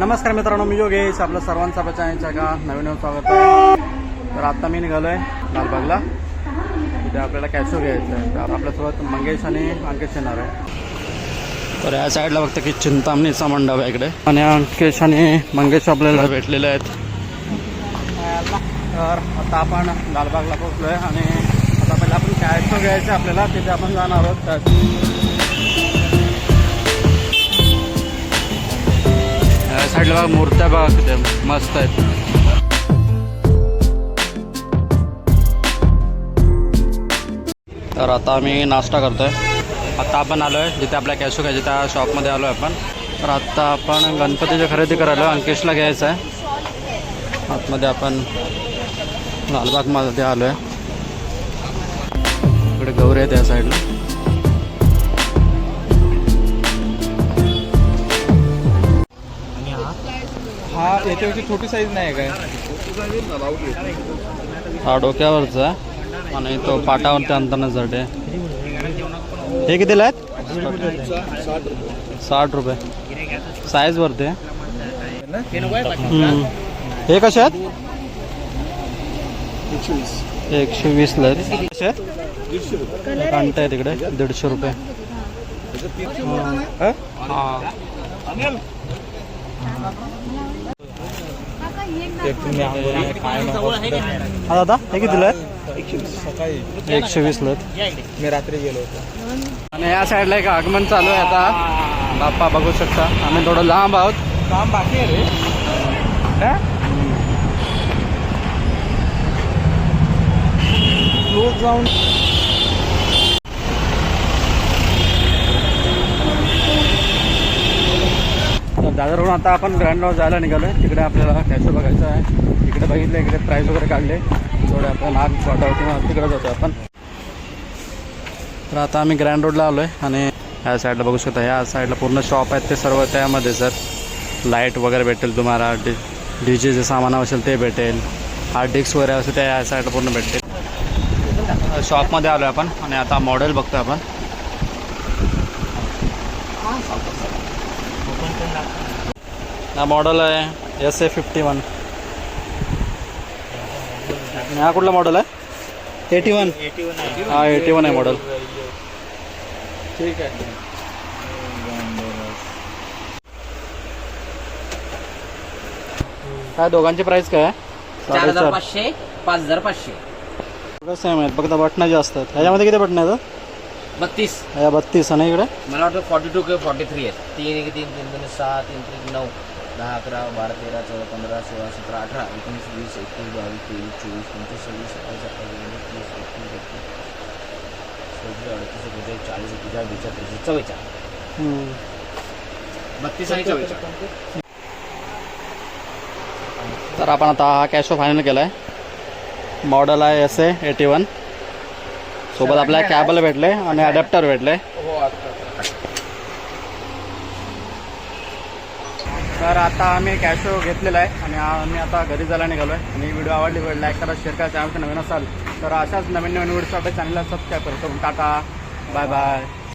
नमस्कार मित्रांनो मी योगेश. आपलं सर्वांचं चॅनलच्या का नवीन नवीन स्वागत आहे. तर आत्ता मी निघालो आहे लालबागला. तिथे आपल्याला कॅशो घ्यायचं आहे. तर आपल्यासोबत मंगेश आणि अंकित येणार आहे. तर या साईडला बघतं की चिंतामणीचा मंडप आहे इकडे. आणि अंकेश आणि मंगेश आपल्याला भेटलेले आहेत. तर आता आपण लालबागला पोहोचलो आहे आणि आता पहिला आपण कॅशो घ्यायचं आहे आपल्याला. तिथे आपण जाणार आहोत. साईडला बघा मूर्त्या बघा किती मस्त आहेत. तर आता आम्ही नाश्ता करतोय. आता आपण आलो आहे जिथे आपल्या कॅशो घ्यायचे त्या शॉपमध्ये आलो आहे आपण. तर आत्ता आपण गणपतीची खरेदी करायला अंकेशला घ्यायचं आहे. आतमध्ये आपण लालबागमध्ये आलो आहे इकडे गौरी आहेत या साईडला हा छोटी साईज नाही काय? हा डोक्यावरचा. आहे आणि तो पाटावरती अंतरण्यासाठी हे कितीला आहेत? साठ रुपये. साईजवरती आहे. हे कसे आहेत? एकशे वीसला आहेत. कसे आहेत? कांटे आहे तिकडे दीडशे रुपये. हा. हा दादा हे कितीला आहेत? सकाळी एकशे वीसला आहेत. मी रात्री गेलो होतो. आणि या साईडला एक आगमन चालू आहे आता. बाप्पा बघू शकता. आम्ही थोडं लांब आहोत. काम बाकी आहे रे. जाऊन दादरहून आता आपण ग्रँडवर जायला निघालो आहे तिकडे आपल्याला कॅशो बघायचं आहे. तिकडे बघितलं इकडे प्राईस वगैरे काढले. थोडे आपण नाग वाटावं किंवा तिकडे जातो आपण. तर आता आम्ही ग्रँड रोडला आलो आहे आणि ह्या साईडला बघू शकता. ह्या साईडला पूर्ण शॉप आहेत ते सर्व त्यामध्ये सर. लाइट वगैरे भेटेल तुम्हाला. डी डी जे जे सामान असेल ते भेटेल. हार्ड डिस्क वगैरे असेल ते ह्या साईडला पूर्ण भेटेल. शॉपमध्ये आलो आहे आपण आणि आता मॉडेल बघतो आपण. हा मॉडेल आहे एस ए फिफ्टी वन हा कुठला मॉडेल आहे? एटी वन हा एटी वन आहे मॉडेल ठीक आहे. काय दोघांची प्राइस काय आहे? चार हजार पाचशे पाच हजार पाचशे. सेम आहेत. फक्त बटणं जे असतात. ह्याच्यामध्ये किती बटणं आहेत? बत्तीस. ह्या बत्तीस आणि इकडे? मला वाटतं फॉर्टी टू किंवा फॉर्टी थ्री आहेत. तीन एक तीन तीन तीन सहा तीन तीन नऊ दहा अकरा बारा तेरा चौदा पंधरा सोळा सतरा अठरा एकोणीस वीस एकवीस बावीस तेवीस चोवीस पंचवीस सव्वीस सत्तावीस अठ्ठावीस तीस एकतीस एकतीस चौतीस अडतीस एकोणचाळीस चाळीस एकेचाळीस बेचाळीस त्रेचाळीस चव्वेचाळीस. बत्तीस आणि चव्वेचाळीस. तर आपण आता हा कॅशो फायनल केला आहे मॉडेल आहे एस ए एटी वन सोबत आपल्याला कॅबल भेटले आणि अडॅप्टर भेटले. हो, तर आता आम्ही कॅशो घेतलेला आहे आणि आम्ही आता घरी जायला निघालो आहे आणि व्हिडिओ आवडली वेळ लाईक करा शेअर करा चॅनलचं नवीन असाल तर अशाच नवीन नवीन व्हिडिओ आपल्या चॅनलला सबस्क्राईब करतो टाटा. Bye bye